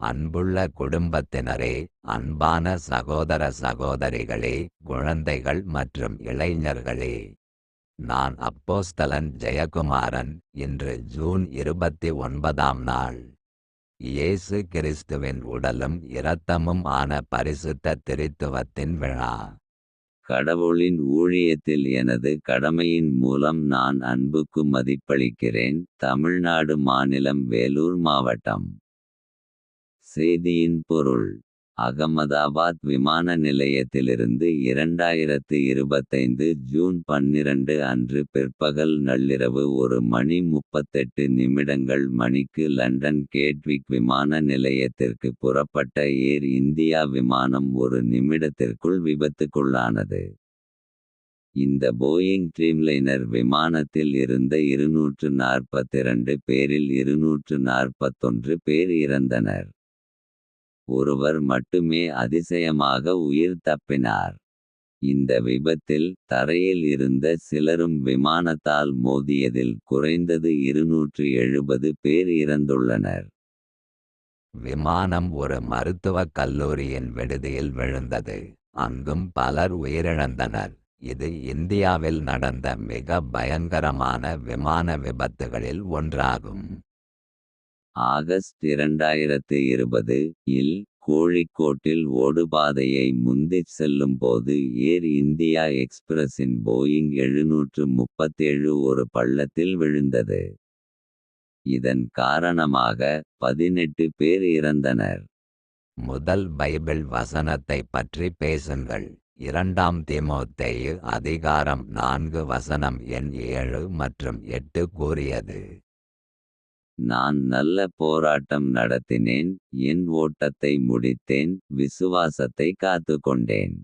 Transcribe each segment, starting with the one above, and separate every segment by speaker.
Speaker 1: அன்புள்ள குடும்பத்தினரே அன்பான சகோதர சகோதரிகளே குழந்தைகள் மற்றும் இளைஞர்களே. நான் அப்போஸ்தலன் ஜெயக்குமாரன் இன்று ஜூன் இருபத்தி ஒன்பதாம் நாள். இயேசு கிறிஸ்துவின் உடலும் இரத்தமும் ஆன பரிசுத்த திருத்துவத்தின் விழா.
Speaker 2: கடவுளின் ஊழியத்தில் எனது கடமையின் மூலம் நான் அன்புக்கு மதிப்பளிக்கிறேன். தமிழ்நாடு மாநிலம் வேலூர் மாவட்டம். செய்தியின் பொருள் அகமதாபாத் விமான நிலையத்திலிருந்து இரண்டாயிரத்து இருபத்தைந்து ஜூன் பன்னிரண்டு அன்று பிற்பகல் நள்ளிரவு ஒரு மணி முப்பத்தெட்டு நிமிடங்கள் மணிக்கு லண்டன் கேட்விக் விமான நிலையத்திற்கு புறப்பட்ட ஏர் இந்தியா விமானம் ஒரு நிமிடத்திற்குள் விபத்துக்குள்ளானது. இந்த போயிங் ட்ரீம்லைனர் விமானத்தில் இருந்த இருநூற்று நாற்பத்திரண்டு பேரில் இருநூற்று நாற்பத்தொன்று பேர் இறந்தனர். ஒருவர் மட்டுமே அதிசயமாக உயிர் தப்பினார். இந்த விபத்தில் தரையில் இருந்த சிலரும் விமானத்தால் மோதியதில் குறைந்தது இருநூற்று எழுபது பேர் இறந்துள்ளனர்.
Speaker 1: விமானம் ஒரு மருத்துவக் கல்லூரியின் விடுதியில் விழுந்தது. அங்கும் பலர் உயிரிழந்தனர். இது இந்தியாவில் நடந்த மிக பயங்கரமான விமான விபத்துகளில் ஒன்றாகும்.
Speaker 2: ஆகஸ்ட் இரண்டாயிரத்து இருபது இல் கோழிக்கோட்டில் ஓடுபாதையை முந்திச் செல்லும்போது ஏர் இந்தியா எக்ஸ்பிரஸின் போயிங் எழுநூற்று முப்பத்தேழு ஒரு பள்ளத்தில் விழுந்தது. இதன் காரணமாக பதினெட்டு பேர் இறந்தனர்.
Speaker 1: முதல் பைபிள் வசனத்தை பற்றி பேசுங்கள். இரண்டாம் தீமோத்தேயு அதிகாரம் நான்கு வசனம் எண் ஏழு மற்றும் எட்டு கூறியது.
Speaker 2: நான் நல்ல போராட்டம் நடத்தினேன் என் ஓட்டத்தை முடித்தேன் விசுவாசத்தை காத்துக்கொண்டேன்.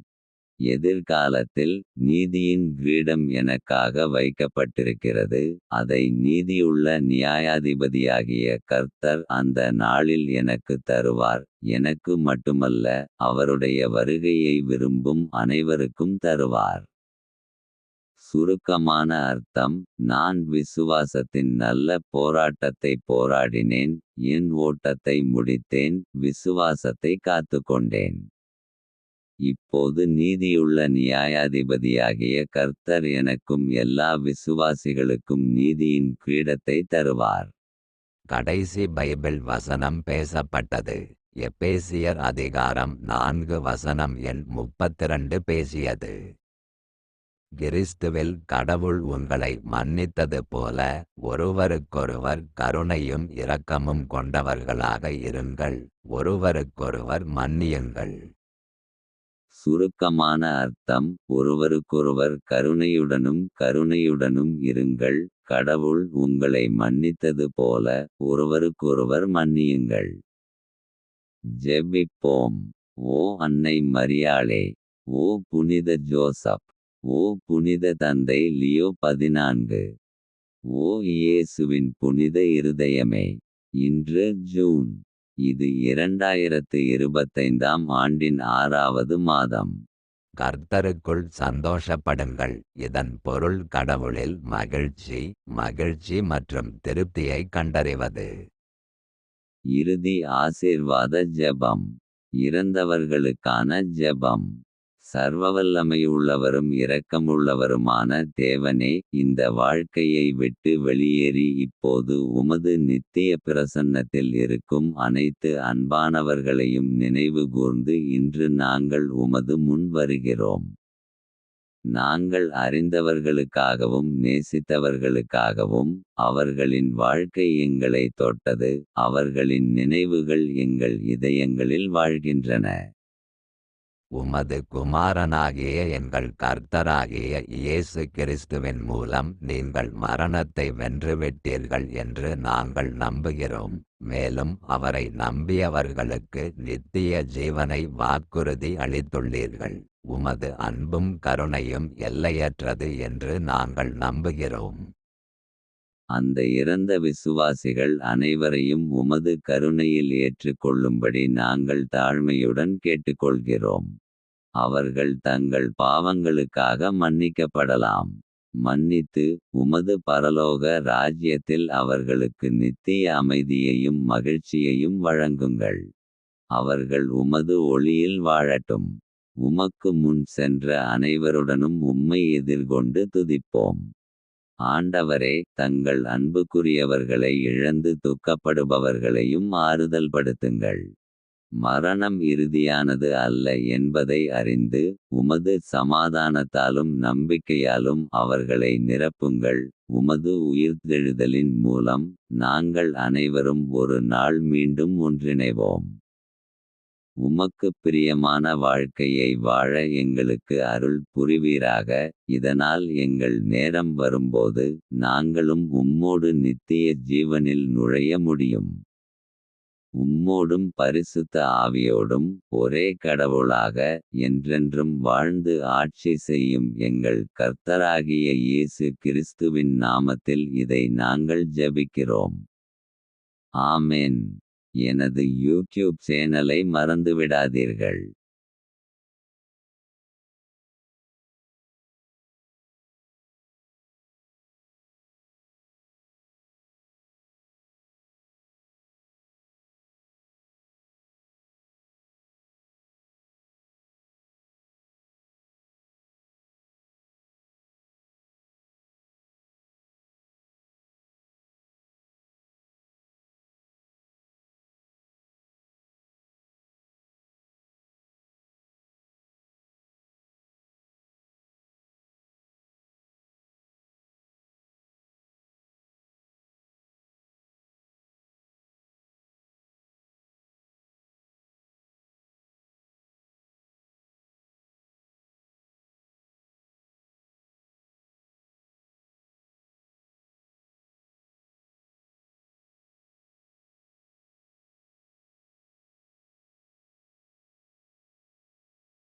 Speaker 2: எதிர்காலத்தில் நீதியின் கிரீடம் எனக்காக வைக்கப்பட்டிருக்கிறது அதை நீதியுள்ள நியாயாதிபதியாகிய கர்த்தர் அந்த நாளில் எனக்கு தருவார் எனக்கு மட்டுமல்ல அவருடைய வருகையை விரும்பும் அனைவருக்கும் தருவார். சுருக்கமான அர்த்தம் நான் விசுவாசத்தின் நல்ல போராட்டத்தை போராடினேன் என் ஓட்டத்தை முடித்தேன் விசுவாசத்தை காத்துக்கொண்டேன். இப்போது நீதியுள்ள நியாயாதிபதியாகிய கர்த்தர் எனக்கும் எல்லா விசுவாசிகளுக்கும் நீதியின் கிரீடத்தை தருவார்.
Speaker 1: கடைசி பைபிள் வசனம் பேசப்பட்டது. எபேசியர் அதிகாரம் நான்கு வசனம் எண் முப்பத்திரண்டு பேசியது. கிறிஸ்துவில் கடவுள் உங்களை மன்னித்தது போல ஒருவருக்கொருவர் கருணையும் இரக்கமும் கொண்டவர்களாக இருங்கள் ஒருவருக்கொருவர் மன்னியுங்கள்.
Speaker 2: சுருக்கமான அர்த்தம் ஒருவருக்கொருவர் கருணையுடனும் கருணையுடனும் இருங்கள் கடவுள் உங்களை மன்னித்தது போல ஒருவருக்கொருவர் மன்னியுங்கள். ஜெபிப்போம் ஓ அன்னை மரியாளே ஓ புனித ஜோசப் ஓ புனித தந்தை லியோ பதினான்கு. ஓ இயேசுவின் புனித இருதயமே இன்று ஜூன் இது இரண்டாயிரத்து இருபத்தைந்தாம் ஆண்டின் ஆறாவது மாதம்.
Speaker 1: கர்த்தருக்குள் சந்தோஷப்படுங்கள். இதன் பொருள் கடவுளில் மகிழ்ச்சி மகிழ்ச்சி மற்றும் திருப்தியை கண்டறிவது.
Speaker 2: இறுதி ஆசீர்வாத ஜெபம் இறந்தவர்களுக்கான ஜெபம். சர்வவல்லமையுள்ளவரும் இரக்கமுள்ளவருமான தேவனே இந்த வாழ்க்கையை விட்டு வெளியேறி இப்போது உமது நித்திய பிரசன்னத்தில் இருக்கும் அனைத்து அன்பானவர்களையும் நினைவு கூர்ந்து இன்று நாங்கள் உமது முன் வருகிறோம். நாங்கள் அறிந்தவர்களுக்காகவும் நேசித்தவர்களுக்காகவும் அவர்களின் வாழ்க்கை எங்களை தொட்டது அவர்களின் நினைவுகள் எங்கள் இதயங்களில் வாழ்கின்றன.
Speaker 1: உமது குமாரனாகிய எங்கள் கர்த்தராகிய இயேசு கிறிஸ்துவின் மூலம் நீங்கள் மரணத்தை வென்றுவிட்டீர்கள் என்று நாங்கள் நம்புகிறோம். மேலும் அவரை நம்பியவர்களுக்கு நித்திய ஜீவனை வாக்குறுதி அளித்துள்ளீர்கள். உமது அன்பும் கருணையும் எல்லையற்றது என்று நாங்கள் நம்புகிறோம்.
Speaker 2: அந்த இறந்த விசுவாசிகள் அனைவரையும் உமது கருணையில் ஏற்றுக்கொள்ளும்படி நாங்கள் தாழ்மையுடன் கேட்டுக்கொள்கிறோம். அவர்கள் தங்கள் பாவங்களுக்காக மன்னிக்கப்படலாம். மன்னித்து உமது பரலோக ராஜ்யத்தில் அவர்களுக்கு நித்திய அமைதியையும் மகிழ்ச்சியையும் வழங்குங்கள். அவர்கள் உமது ஒளியில் வாழட்டும். உமக்கு முன் சென்ற அனைவருடனும் உம்மை எதிர்கொண்டு துதிப்போம். ஆண்டவரே தங்கள் அன்புக்குரியவர்களை இழந்து துக்கப்படுபவர்களையும் ஆறுதல்படுத்துங்கள். மரணம் இறுதியானது அல்ல என்பதை அறிந்து உமது சமாதானத்தாலும் நம்பிக்கையாலும் அவர்களை நிரப்புங்கள். உமது உயிர்த்தெழுதலின் மூலம் நாங்கள் அனைவரும் ஒரு நாள் மீண்டும் ஒன்றிணைவோம். உமக்கு பிரியமான வாழ்க்கையை வாழ எங்களுக்கு அருள் புரிவீராக. இதனால் எங்கள் நேரம் வரும்போது நாங்களும் உம்மோடு நித்திய ஜீவனில் நுழைய முடியும். உம்மோடும் பரிசுத்த ஆவியோடும் ஒரே கடவுளாக என்றென்றும் வாழ்ந்து ஆட்சி செய்யும் எங்கள் கர்த்தராகிய இயேசு கிறிஸ்துவின் நாமத்தில் இதை நாங்கள் ஜெபிக்கிறோம். ஆமென். எனது யூடியூப் சேனலை மறந்துவிடாதீர்கள்.